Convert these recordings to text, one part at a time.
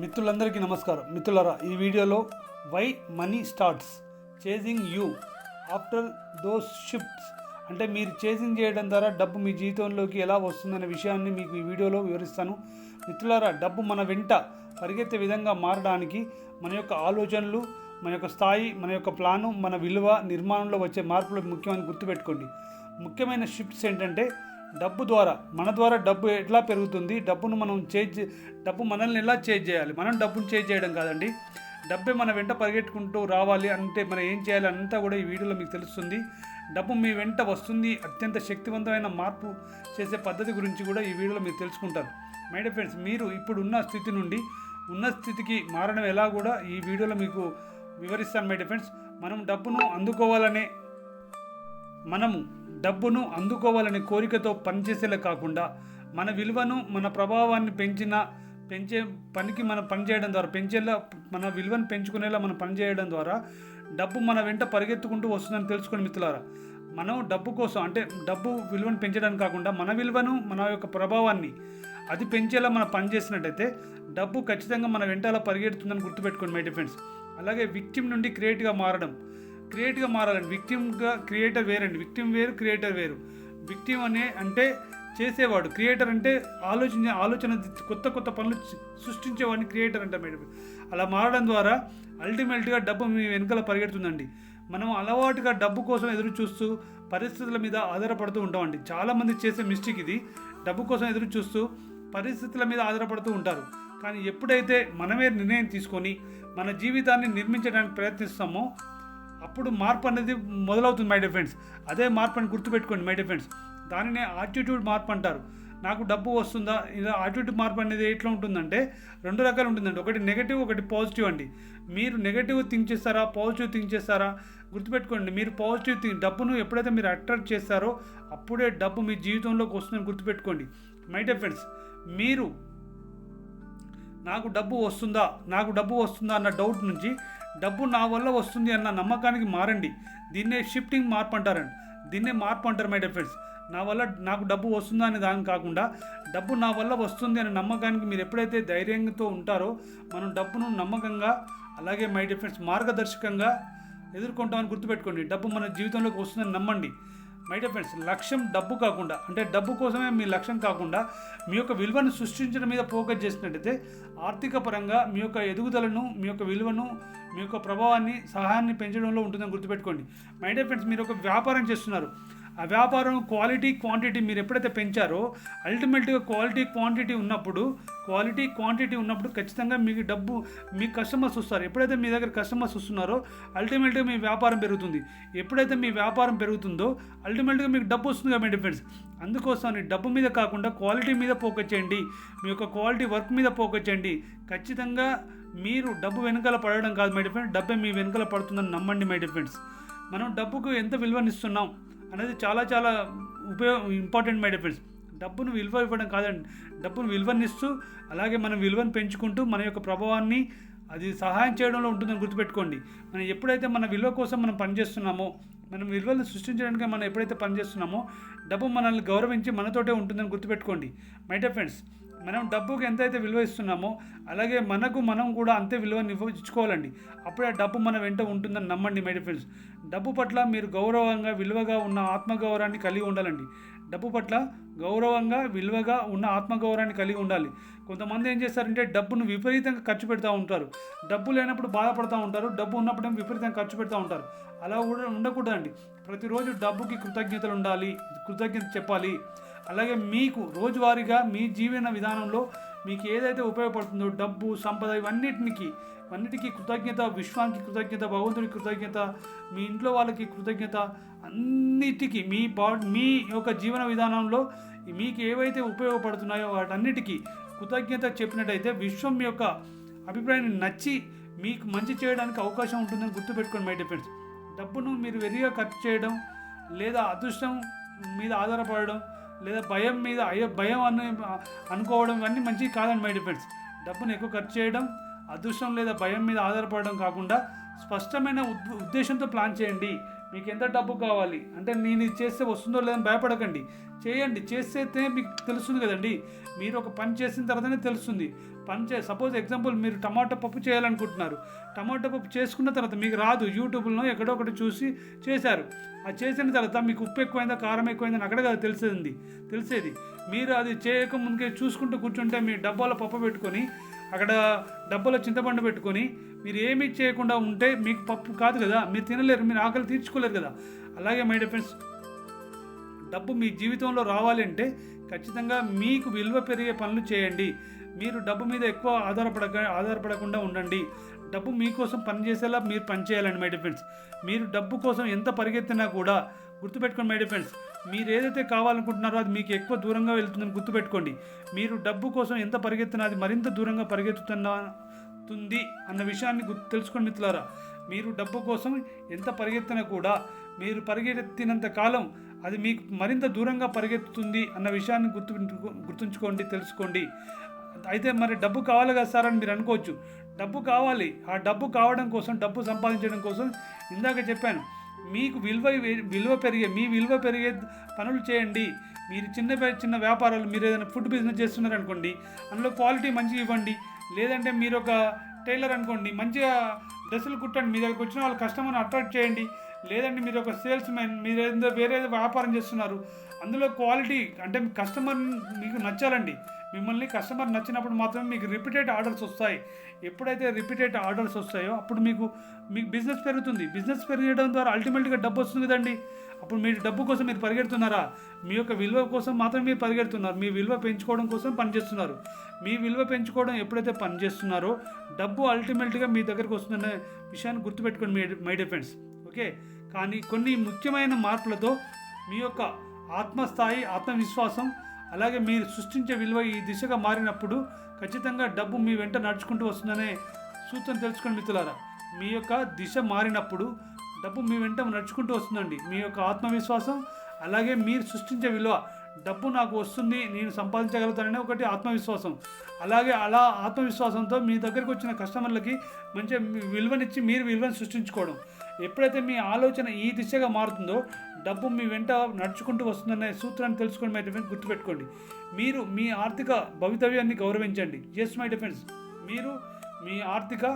మిత్రులందరికీ నమస్కారం. మిత్రులారా ఈ వీడియోలో why money starts chasing you after those shifts. అంటే మీరు చేజింగ్ చేయడం ద్వారా డబ్బు మీ జీవితంలోకి ఎలా వస్తుందనే విషయాన్ని మీకు ఈ వీడియోలో వివరిస్తాను. మిత్రులారా డబ్బు మన వెంట పరిగెత్తే విధంగా మారడానికి మన యొక్క ఆలోచనలు మన యొక్క స్థాయి మన యొక్క ప్లాను మన విలువ నిర్మాణంలో వచ్చే మార్పులు ముఖ్యమని గుర్తుపెట్టుకోండి. ముఖ్యమైన షిఫ్ట్స్ ఏంటంటే డబ్బు ద్వారా మన ద్వారా డబ్బు ఎట్లా పెరుగుతుంది? డబ్బును మనం చేంజ్ డబ్బు మనల్ని ఎలా చేంజ్ చేయాలి? మనం డబ్బును చేంజ్ చేయడం కాదండి. డబ్బే మన వెంట పరిగెట్టుకుంటూ రావాలి అంటే మనం ఏం చేయాలి అంతా కూడా ఈ వీడియోలో మీకు తెలుస్తుంది. డబ్బు మీ వెంట వస్తుంది అత్యంత శక్తివంతమైన మార్పు చేసే పద్ధతి గురించి కూడా ఈ వీడియోలో మీరు తెలుసుకుంటారు. మై డియర్ ఫ్రెండ్స్ మీరు ఇప్పుడు ఉన్న స్థితి నుండి ఉన్న స్థితికి మారడం ఎలా కూడా ఈ వీడియోలో మీకు వివరిస్తాను మై డియర్ ఫ్రెండ్స్ మనం డబ్బును అందుకోవాలనే మనము డబ్బును అందుకోవాలనే కోరికతో పనిచేసేలా కాకుండా మన విలువను మన ప్రభావాన్ని పెంచిన పెంచే పనికి మనం పనిచేయడం ద్వారా పెంచేలా మన విలువను పెంచుకునేలా మనం పనిచేయడం ద్వారా డబ్బు మన వెంట పరిగెత్తుకుంటూ వస్తుందని తెలుసుకుని మిత్రులారా మనం డబ్బు కోసం అంటే డబ్బు విలువను పెంచడానికి కాకుండా మన విలువను మన యొక్క ప్రభావాన్ని అది పెంచేలా మనం పనిచేసినట్టయితే డబ్బు ఖచ్చితంగా మన వెంటాల పరిగెడుతుందని గుర్తుపెట్టుకోండి మై డిఫెండ్స్ అలాగే విక్టిమ్ నుండి క్రియేట్గా మారడం క్రియేట్గా మారాలండి. విక్టిమ్గా క్రియేటర్ వేరండి. విక్టిమ్ వేరు క్రియేటర్ వేరు. విక్టిమ్ అనే అంటే చేసేవాడు. క్రియేటర్ అంటే ఆలోచన ఆలోచన కొత్త కొత్త పనులు సృష్టించేవాడిని క్రియేటర్ అంటే మేడం. అలా మారడం ద్వారా అల్టిమేట్గా డబ్బు మీ వెనుకల పరిగెడుతుందండి. మనం అలవాటుగా డబ్బు కోసం ఎదురు చూస్తూ పరిస్థితుల మీద ఆధారపడుతూ ఉంటామండి. చాలామంది చేసే మిస్టేక్ ఇది. డబ్బు కోసం ఎదురు చూస్తూ పరిస్థితుల మీద ఆధారపడుతూ ఉంటారు. కానీ ఎప్పుడైతే మనమే నిర్ణయం తీసుకొని మన జీవితాన్ని నిర్మించడానికి ప్రయత్నిస్తామో అప్పుడు మార్పు అనేది మొదలవుతుంది మై డిఫెండ్స్ అదే మార్పు అని గుర్తుపెట్టుకోండి మై డిఫెండ్స్ దానినే ఆటిట్యూడ్ మార్పు అంటారు. నాకు డబ్బు వస్తుందా? ఇలా ఆటిట్యూడ్ మార్పు అనేది ఎట్లా ఉంటుందంటే రెండు రకాలు ఉంటుందండి. ఒకటి నెగటివ్ ఒకటి పాజిటివ్ అండి. మీరు నెగటివ్ థింక్ చేస్తారా? పాజిటివ్ థింక్ చేస్తారా? గుర్తుపెట్టుకోండి మీరు పాజిటివ్ థింక్ డబ్బును ఎప్పుడైతే మీరు అట్రాక్ట్ చేస్తారో అప్పుడే డబ్బు మీ జీవితంలోకి వస్తుందని గుర్తుపెట్టుకోండి. మై ఫ్రెండ్స్ మీరు నాకు డబ్బు వస్తుందా? నాకు డబ్బు వస్తుందా? అన్న డౌట్ నుంచి డబ్బు నా వల్ల వస్తుంది అన్న నమ్మకానికి మారండి. దీన్నే షిఫ్టింగ్ మార్పు అంటారండి. దీన్నే మార్పు అంటారు మై డియర్ ఫ్రెండ్స్ నా వల్ల నాకు డబ్బు వస్తుందా అనే దాని కాకుండా డబ్బు నా వల్ల వస్తుంది అనే నమ్మకానికి మీరు ఎప్పుడైతే ధైర్యంతో ఉంటారో మనం డబ్బును నమ్మకంగా అలాగే మై డియర్ ఫ్రెండ్స్ మార్గదర్శకంగా ఎదుర్కొంటామని గుర్తుపెట్టుకోండి. డబ్బు మన జీవితంలోకి వస్తుందని నమ్మండి. మై డియర్ ఫ్రెండ్స్ లక్ష్యం డబ్బు కాకుండా అంటే డబ్బు కోసమే మీ లక్ష్యం కాకుండా మీ యొక్క విలువను సృష్టించడం మీద ఫోకస్ చేసినట్టయితే ఆర్థిక పరంగా మీ యొక్క ఎదుగుదలను మీ యొక్క విలువను మీ యొక్క ప్రభావాన్ని సహాయాన్ని పెంచడంలో ఉంటుందని గుర్తుపెట్టుకోండి. మై డియర్ ఫ్రెండ్స్ మీరు ఒక వ్యాపారం చేస్తున్నారు. ఆ వ్యాపారం క్వాలిటీ క్వాంటిటీ మీరు ఎప్పుడైతే పెంచారో అల్టిమేట్గా క్వాలిటీ క్వాంటిటీ ఉన్నప్పుడు క్వాలిటీ క్వాంటిటీ ఉన్నప్పుడు ఖచ్చితంగా మీకు డబ్బు మీ కస్టమర్స్ వస్తారు. ఎప్పుడైతే మీ దగ్గర కస్టమర్స్ వస్తున్నారో అల్టిమేట్గా మీ వ్యాపారం పెరుగుతుంది. ఎప్పుడైతే మీ వ్యాపారం పెరుగుతుందో అల్టిమేట్గా మీకు డబ్బు వస్తుంది కదా మీ డిఫెన్స్ అందుకోసం డబ్బు మీద కాకుండా క్వాలిటీ మీద ఫోకస్ చేయండి. మీ యొక్క క్వాలిటీ వర్క్ మీద ఫోకస్ చేయండి. ఖచ్చితంగా మీరు డబ్బు వెనుకల పడడం కాదు మై డిఫెండ్స్ డబ్బే మీ వెనుకల పడుతుందని నమ్మండి మై డిఫెండ్స్ మనం డబ్బుకు ఎంత విలువనిస్తున్నాం అనేది చాలా చాలా ఉపయోగ ఇంపార్టెంట్ మై డిఫెండ్స్ డబ్బును విలువ ఇవ్వడం కాదండి. డబ్బును విలువనిస్తూ అలాగే మనం విలువను పెంచుకుంటూ మన యొక్క ప్రభావాన్ని అది సహాయం చేయడంలో ఉంటుందని గుర్తుపెట్టుకోండి. మనం ఎప్పుడైతే మన విలువ కోసం మనం పనిచేస్తున్నామో మనం విలువలు సృష్టించడానికి మనం ఎప్పుడైతే పనిచేస్తున్నామో డబ్బు మనల్ని గౌరవించి మనతోటే ఉంటుందని గుర్తుపెట్టుకోండి. మై డియర్ ఫ్రెండ్స్ మనం డబ్బుకి ఎంతైతే విలువ ఇస్తున్నామో అలాగే మనకు మనం కూడా అంతే విలువని ఇచ్చుకోవాలండి అప్పుడే ఆ డబ్బు మన వెంట ఉంటుందని నమ్మండి మై ఫ్రెండ్స్. డబ్బు పట్ల మీరు గౌరవంగా విలువగా ఉన్న ఆత్మగౌరవాన్ని కలిగి ఉండాలండి. డబ్బు పట్ల గౌరవంగా విలువగా ఉన్న ఆత్మగౌరవాన్ని కలిగి ఉండాలి. కొంతమంది ఏం చేస్తారంటే డబ్బును విపరీతంగా ఖర్చు పెడతా ఉంటారు. డబ్బు లేనప్పుడు బాధపడుతూ ఉంటారు. డబ్బు ఉన్నప్పుడే విపరీతంగా ఖర్చు పెడతా ఉంటారు. అలా కూడా ఉండకూడదండి. ప్రతిరోజు డబ్బుకి కృతజ్ఞతలు ఉండాలి కృతజ్ఞత చెప్పాలి. అలాగే మీకు రోజువారీగా మీ జీవన విధానంలో మీకు ఏదైతే ఉపయోగపడుతుందో డబ్బు సంపద ఇవన్నిటికి అన్నిటికీ కృతజ్ఞత విశ్వానికి కృతజ్ఞత భగవంతుడికి కృతజ్ఞత మీ ఇంట్లో వాళ్ళకి కృతజ్ఞత అన్నిటికీ మీ బా మీ యొక్క జీవన విధానంలో మీకు ఏవైతే ఉపయోగపడుతున్నాయో వాటన్నిటికీ కృతజ్ఞత చెప్పినట్టయితే విశ్వం యొక్క అభిప్రాయాన్ని నచ్చి మీకు మంచి చేయడానికి అవకాశం ఉంటుందని గుర్తుపెట్టుకోండి మై డిఫెండ్స్ డబ్బును మీరు వెరిగా ఖర్చు చేయడం లేదా అదృష్టం మీద ఆధారపడడం లేదా భయం మీద అయ్యో భయం అని అనుకోవడం ఇవన్నీ మంచి కాదండి మై డిఫెన్స్ డబ్బును ఎక్కువ ఖర్చు చేయడం అదృష్టం లేదా భయం మీద ఆధారపడడం కాకుండా స్పష్టమైన ఉద్ ఉద్దేశంతో ప్లాన్ చేయండి. మీకు ఎంత డబ్బు కావాలి? అంటే నేను ఇది చేస్తే వస్తుందో లేదని భయపడకండి. చేయండి. చేస్తే మీకు తెలుస్తుంది కదండి. మీరు ఒక పని చేసిన తర్వాతనే తెలుస్తుంది. పని చే సపోజ్ ఎగ్జాంపుల్ మీరు టమాటా పప్పు చేయాలనుకుంటున్నారు. టమాటా పప్పు చేసుకున్న తర్వాత మీకు రాదు. యూట్యూబ్లో ఎక్కడో ఒకటి చూసి చేశారు. అది చేసిన తర్వాత మీకు ఉప్పు ఎక్కువైందా కారం ఎక్కువైందని అక్కడ కదా తెలిసేది తెలిసేది. మీరు అది చేయక ముందుకే చూసుకుంటూ కూర్చుంటే మీ డబ్బాలో పప్పు పెట్టుకొని అక్కడ డబ్బాలో చింతపండు పెట్టుకొని మీరు ఏమీ చేయకుండా ఉంటే మీకు పప్పు కాదు కదా మీరు తినలేరు మీరు ఆకలి తీర్చుకోలేరు కదా. అలాగే మై ఫ్రెండ్స్ డబ్బు మీ జీవితంలో రావాలి అంటే ఖచ్చితంగా మీకు విలువ పెరిగే పనులు చేయండి. మీరు డబ్బు మీద ఎక్కువ ఆధారపడక ఆధారపడకుండా ఉండండి. డబ్బు మీకోసం పనిచేసేలా మీరు పనిచేయాలండి మై డిఫెండ్స్ మీరు డబ్బు కోసం ఎంత పరిగెత్తినా కూడా గుర్తుపెట్టుకోండి మై ఫ్రెండ్స్ మీరు ఏదైతే కావాలనుకుంటున్నారో అది మీకు ఎక్కువ దూరంగా వెళ్తుందని గుర్తుపెట్టుకోండి. మీరు డబ్బు కోసం ఎంత పరిగెత్తినా అది మరింత దూరంగా పరిగెత్తుతున్నా అన్న విషయాన్ని గుర్తు తెలుసుకోండి మిత్రులారా. మీరు డబ్బు కోసం ఎంత పరిగెత్తినా కూడా మీరు పరిగెత్తినంత కాలం అది మీకు మరింత దూరంగా పరిగెత్తుతుంది అన్న విషయాన్ని గుర్తు గుర్తుంచుకోండి తెలుసుకోండి. అయితే మరి డబ్బు కావాలి కదా సార్ అని మీరు అనుకోవచ్చు. డబ్బు కావాలి. ఆ డబ్బు కావడం కోసం డబ్బు సంపాదించడం కోసం ఇందాక చెప్పాను. మీకు విలువ విలువ పెరిగే మీ విలువ పెరిగే పనులు చేయండి. మీరు చిన్న చిన్న వ్యాపారాలు మీరు ఏదైనా ఫుడ్ బిజినెస్ చేస్తున్నారనుకోండి అందులో క్వాలిటీ మంచిగా ఇవ్వండి. లేదంటే మీరు ఒక టైలర్ అనుకోండి మంచిగా డ్రెస్సులు కుట్టండి మీ దగ్గరకు వచ్చిన వాళ్ళు కస్టమర్ని అట్రాక్ట్ చేయండి. లేదంటే మీరు ఒక సేల్స్ మ్యాన్ మీరు ఏదో వేరే వ్యాపారం చేస్తున్నారు అందులో క్వాలిటీ అంటే కస్టమర్ మీకు నచ్చాలండి. మిమ్మల్ని కస్టమర్ నచ్చినప్పుడు మాత్రమే మీకు రిపీటెడ్ ఆర్డర్స్ వస్తాయి. ఎప్పుడైతే రిపీటెడ్ ఆర్డర్స్ వస్తాయో అప్పుడు మీకు మీకు బిజినెస్ పెరుగుతుంది. బిజినెస్ పెరగడం ద్వారా అల్టిమేట్గా డబ్బు వస్తుంది కదండి. అప్పుడు మీరు డబ్బు కోసం మీరు పరిగెడుతున్నారా? మీ యొక్క విలువ కోసం మాత్రం మీరు పరిగెడుతున్నారు. మీ విలువ పెంచుకోవడం కోసం పనిచేస్తున్నారు. మీ విలువ పెంచుకోవడం ఎప్పుడైతే పనిచేస్తున్నారో డబ్బు అల్టిమేట్గా మీ దగ్గరకు వస్తుందనే విషయాన్ని గుర్తుపెట్టుకోండి మీ మై డిఫెండ్స్ ఓకే? కానీ కొన్ని ముఖ్యమైన మార్పులతో మీ యొక్క ఆత్మస్థాయి ఆత్మవిశ్వాసం అలాగే మీరు సృష్టించే విలువ ఈ దిశగా మారినప్పుడు ఖచ్చితంగా డబ్బు మీ వెంట నడుచుకుంటూ వస్తుందనే సూత్రం తెలుసుకోండి మిత్రులారా మీ యొక్క దిశ మారినప్పుడు డబ్బు మీ వెంట నడుచుకుంటూ వస్తుందండి. మీ యొక్క ఆత్మవిశ్వాసం అలాగే మీరు సృష్టించే విలువ డబ్బు నాకు వస్తుంది నేను సంపాదించగలుగుతాననే ఒకటి ఆత్మవిశ్వాసం. అలాగే అలా ఆత్మవిశ్వాసంతో మీ దగ్గరికి వచ్చిన కస్టమర్లకి మంచి విలువనిచ్చి మీరు విలువను సృష్టించుకోవడం. ఎప్పుడైతే మీ ఆలోచన ఈ దిశగా మారుతుందో డబ్బు మీ వెంట నడుచుకుంటూ వస్తుందనే సూత్రాన్ని తెలుసుకోండి మై డిఫెన్స్ గుర్తుపెట్టుకోండి. మీరు మీ ఆర్థిక భవితవ్యాన్ని గౌరవించండి. ఎస్ మై డిఫెన్స్ మీరు మీ ఆర్థిక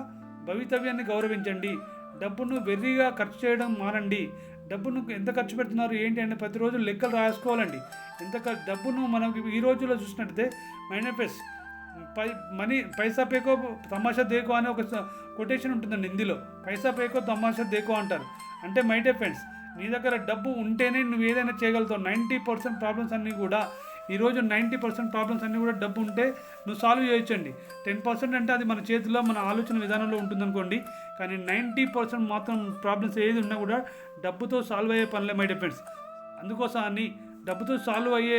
భవితవ్యాన్ని గౌరవించండి. డబ్బును వెర్రిగా ఖర్చు చేయడం మానండి. డబ్బును ఎంత ఖర్చు పెడుతున్నారు ఏంటి అంటే ప్రతిరోజు లెక్కలు రాసుకోవాలండి. ఎంత డబ్బును మనం ఈ రోజుల్లో చూసినట్టయితే మైనఫెస్ పై మనీ పైసా పేకో తమాషా దేకో అనే ఒక కొటేషన్ ఉంటుందండి హిందీలో పైసా పేకో తమాషా దేకో అంటారు. అంటే మైటే ఫ్రెండ్స్ నీ దగ్గర డబ్బు ఉంటేనే నువ్వు ఏదైనా చేయగలుగుతావు. నైంటీ పర్సెంట్ ప్రాబ్లమ్స్ అన్నీ కూడా ఈరోజు నైంటీ పర్సెంట్ ప్రాబ్లమ్స్ అన్నీ కూడా డబ్బు ఉంటే నువ్వు సాల్వ్ చేయొచ్చండి. టెన్ పర్సెంట్ అంటే అది మన చేతిలో మన ఆలోచన విధానంలో ఉంటుందనుకోండి. కానీ నైంటీ పర్సెంట్ మాత్రం ప్రాబ్లమ్స్ ఏది ఉన్నా కూడా డబ్బుతో సాల్వ్ అయ్యే పనులే మై డిఫెండ్స్ అందుకోసం అని డబ్బుతో సాల్వ్ అయ్యే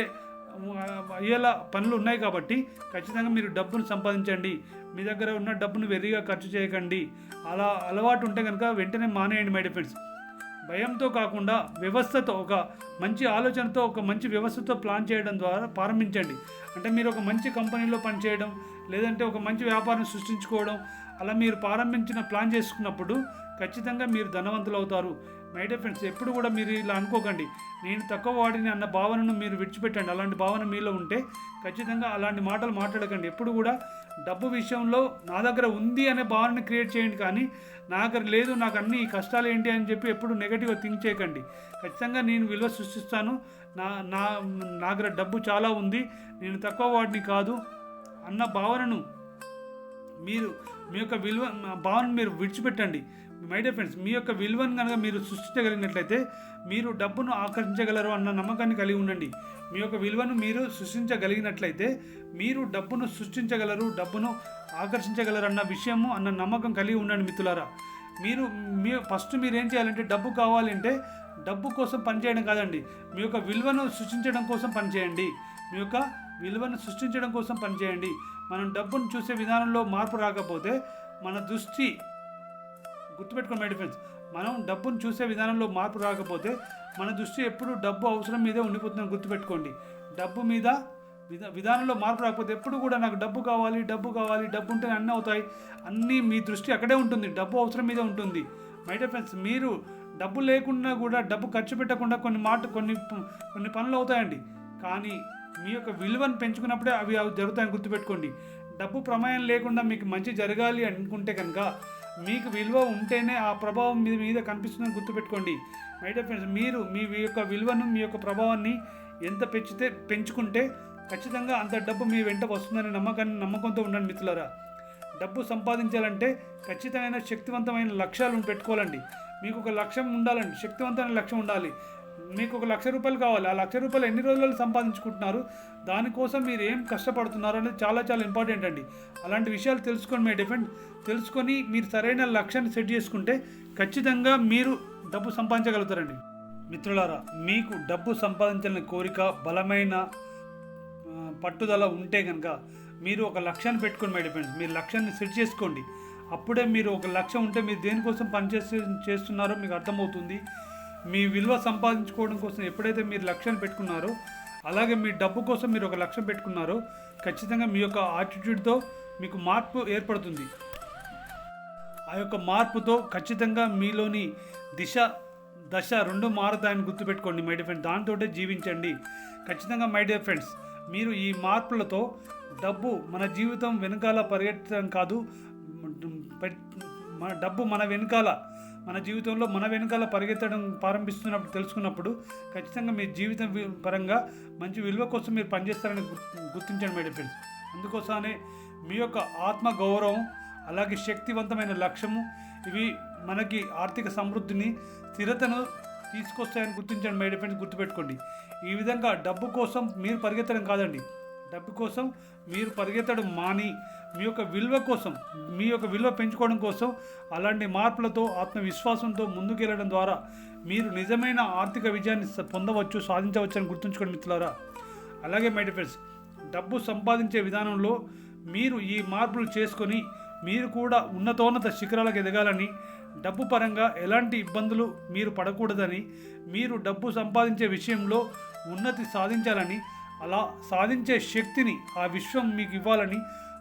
అయ్యేలా పనులు ఉన్నాయి కాబట్టి ఖచ్చితంగా మీరు డబ్బును సంపాదించండి. మీ దగ్గర ఉన్న డబ్బును వెర్రిగా ఖర్చు చేయకండి. అలా అలవాటు ఉంటే కనుక వెంటనే మానేయండి మై డిఫెండ్స్ భయంతో కాకుండా వ్యవస్థతో ఒక మంచి ఆలోచనతో ఒక మంచి వ్యవస్థతో ప్లాన్ చేయడం ద్వారా ప్రారంభించండి. అంటే మీరు ఒక మంచి కంపెనీలో పనిచేయడం లేదంటే ఒక మంచి వ్యాపారం సృష్టించుకోవడం అలా మీరు ప్రారంభించిన ప్లాన్ చేసుకున్నప్పుడు ఖచ్చితంగా మీరు ధనవంతులు అవుతారు. మై డియర్ ఫ్రెండ్స్ ఎప్పుడు కూడా మీరు ఇలా అనుకోకండి. నేను తక్కువ వాడిని అన్న భావనను మీరు విడిచిపెట్టండి. అలాంటి భావన మీలో ఉంటే ఖచ్చితంగా అలాంటి మాటలు మాట్లాడకండి. ఎప్పుడు కూడా డబ్బు విషయంలో నా దగ్గర ఉంది అనే భావనని క్రియేట్ చేయండి కానీ నా దగ్గర లేదు నాకు అన్ని కష్టాలు ఏంటి అని చెప్పి ఎప్పుడు నెగటివ్గా థింక్ చేయకండి. ఖచ్చితంగా నేను విలువ సృష్టిస్తాను. నా నా నా దగ్గర డబ్బు చాలా ఉంది. నేను తక్కువ వాడిని కాదు అన్న భావనను మీరు మీ యొక్క విలువ భావన మీరు విడిచిపెట్టండి. మై డియర్ ఫ్రెండ్స్ మీ యొక్క విలువను కనుక మీరు సృష్టించగలిగినట్లయితే మీరు డబ్బును ఆకర్షించగలరు అన్న నమ్మకాన్ని కలిగి ఉండండి. మీ యొక్క విలువను మీరు సృష్టించగలిగినట్లయితే మీరు డబ్బును సృష్టించగలరు డబ్బును ఆకర్షించగలరు అన్న విషయము అన్న నమ్మకం కలిగి ఉండండి మిత్రులారా. మీరు మీ ఫస్ట్ మీరు ఏం చేయాలంటే డబ్బు కావాలంటే డబ్బు కోసం పనిచేయడం కాదండి. మీ యొక్క విలువను సృష్టించడం కోసం పనిచేయండి మీ యొక్క విలువను సృష్టించడం కోసం పనిచేయండి మనం డబ్బును చూసే విధానంలో మార్పు రాకపోతే మన దృష్టి గుర్తుపెట్టుకోండి మై డిఫెన్స్ మనం డబ్బును చూసే విధానంలో మార్పు రాకపోతే మన దృష్టి ఎప్పుడు డబ్బు అవసరం మీదే ఉండిపోతుందని గుర్తుపెట్టుకోండి. డబ్బు మీద విధా విధానంలో మార్పు రాకపోతే ఎప్పుడు కూడా నాకు డబ్బు కావాలి డబ్బు కావాలి డబ్బు ఉంటే అన్నీ అవుతాయి. అన్నీ మీ దృష్టి అక్కడే ఉంటుంది డబ్బు అవసరం మీదే ఉంటుంది. మై ఫ్రెండ్స్ మీరు డబ్బు లేకుండా కూడా డబ్బు ఖర్చు పెట్టకుండా కొన్ని మాట కొన్ని కొన్ని పనులు అవుతాయండి. కానీ మీ యొక్క విలువను పెంచుకున్నప్పుడే అవి అవి జరుగుతాయని గుర్తుపెట్టుకోండి. డబ్బు ప్రమేయం లేకుండా మీకు మంచి జరగాలి అనుకుంటే కనుక మీకు విలువ ఉంటేనే ఆ ప్రభావం మీ మీద కనిపిస్తుందని గుర్తుపెట్టుకోండి. మై ఫ్రెండ్స్ మీరు మీ యొక్క విలువను మీ యొక్క ప్రభావాన్ని ఎంత పెంచితే పెంచుకుంటే ఖచ్చితంగా అంత డబ్బు మీ వెంట వస్తుందనే నమ్మకాన్ని నమ్మకంతో ఉండండి మిత్రులారా. డబ్బు సంపాదించాలంటే ఖచ్చితమైన శక్తివంతమైన లక్ష్యాలను పెట్టుకోవాలండి. మీకు ఒక లక్ష్యం ఉండాలండి. శక్తివంతమైన లక్ష్యం ఉండాలి. మీకు ఒక లక్ష రూపాయలు కావాలి. ఆ లక్ష రూపాయలు ఎన్ని రోజులు సంపాదించుకుంటున్నారు? దానికోసం మీరు ఏం కష్టపడుతున్నారు అనేది చాలా చాలా ఇంపార్టెంట్ అండి. అలాంటి విషయాలు తెలుసుకొని మీ డిఫెండ్ తెలుసుకొని మీరు సరైన లక్ష్యాన్ని సెట్ చేసుకుంటే ఖచ్చితంగా మీరు డబ్బు సంపాదించగలుగుతారండి. మిత్రులారా మీకు డబ్బు సంపాదించాలని కోరిక బలమైన పట్టుదల ఉంటే కనుక మీరు ఒక లక్ష్యాన్ని పెట్టుకోండి మై డిపెండ్స్ మీరు లక్ష్యాన్ని సెట్ చేసుకోండి. అప్పుడే మీరు ఒక లక్ష్యం ఉంటే మీరు దేనికోసం పనిచేసే చేస్తున్నారో మీకు అర్థమవుతుంది. మీ విలువ సంపాదించుకోవడం కోసం ఎప్పుడైతే మీరు లక్ష్యాన్ని పెట్టుకున్నారో అలాగే మీ డబ్బు కోసం మీరు ఒక లక్ష్యం పెట్టుకున్నారో ఖచ్చితంగా మీ యొక్క ఆటిట్యూడ్తో మీకు మార్పు ఏర్పడుతుంది. ఆ యొక్క మార్పుతో ఖచ్చితంగా మీలోని దిశ దశ రెండు మారుతాయని గుర్తుపెట్టుకోండి మై డియర్ ఫ్రెండ్స్ దాంతో జీవించండి. ఖచ్చితంగా మై డియర్ ఫ్రెండ్స్ మీరు ఈ మార్పులతో డబ్బు మన జీవితం వెనకాల పరిగెత్తడం కాదు మన డబ్బు మన వెనకాల మన జీవితంలో మన వెనకాల పరిగెత్తడం ప్రారంభిస్తున్నప్పుడు తెలుసుకున్నప్పుడు ఖచ్చితంగా మీ జీవితం పరంగా మంచి విలువ కోసం మీరు పనిచేస్తారని గుర్తు- గుర్తించండి మేడం ఫ్రెండ్స్. అందుకోసమే మీ యొక్క ఆత్మ గౌరవం అలాగే శక్తివంతమైన లక్ష్యము ఇవి మనకి ఆర్థిక సమృద్ధిని స్థిరతను తీసుకొస్తాయని గుర్తించండి మేడం ఫ్రెండ్స్ గుర్తుపెట్టుకోండి. ఈ విధంగా డబ్బు కోసం మీరు పరిగెత్తడం కాదండి. డబ్బు కోసం మీరు పరిగెత్తడం మాని మీ యొక్క విలువ కోసం మీ యొక్క విలువ పెంచుకోవడం కోసం అలాంటి మార్పులతో ఆత్మవిశ్వాసంతో ముందుకెళ్ళడం ద్వారా మీరు నిజమైన ఆర్థిక విజయాన్ని పొందవచ్చు సాధించవచ్చు అని గుర్తుంచుకోండి మిత్రులారా. అలాగే మై ఫ్రెండ్స్ డబ్బు సంపాదించే విధానంలో మీరు ఈ మార్పులు చేసుకొని మీరు కూడా ఉన్నతోన్నత శిఖరాలకు ఎదగాలని డబ్బు పరంగా ఎలాంటి ఇబ్బందులు మీరు పడకూడదని మీరు డబ్బు సంపాదించే విషయంలో ఉన్నతి సాధించాలని అలా సాధించే శక్తిని ఆ విశ్వం మీకు ఇవ్వాలని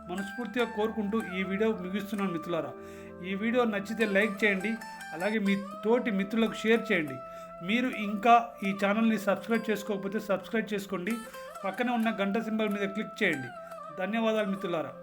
మనస్ఫూర్తిగా కోరుకుంటూ ఈ వీడియో ముగిస్తున్నాను మిత్రులారా. ఈ వీడియో నచ్చితే లైక్ చేయండి అలాగే మీ తోటి మిత్రులకు షేర్ చేయండి. మీరు ఇంకా ఈ ఛానల్ని సబ్స్క్రైబ్ చేసుకోకపోతే సబ్స్క్రైబ్ చేసుకోండి పక్కనే ఉన్న గంట సింబల్ మీద క్లిక్ చేయండి. ధన్యవాదాలు మిత్రులారా.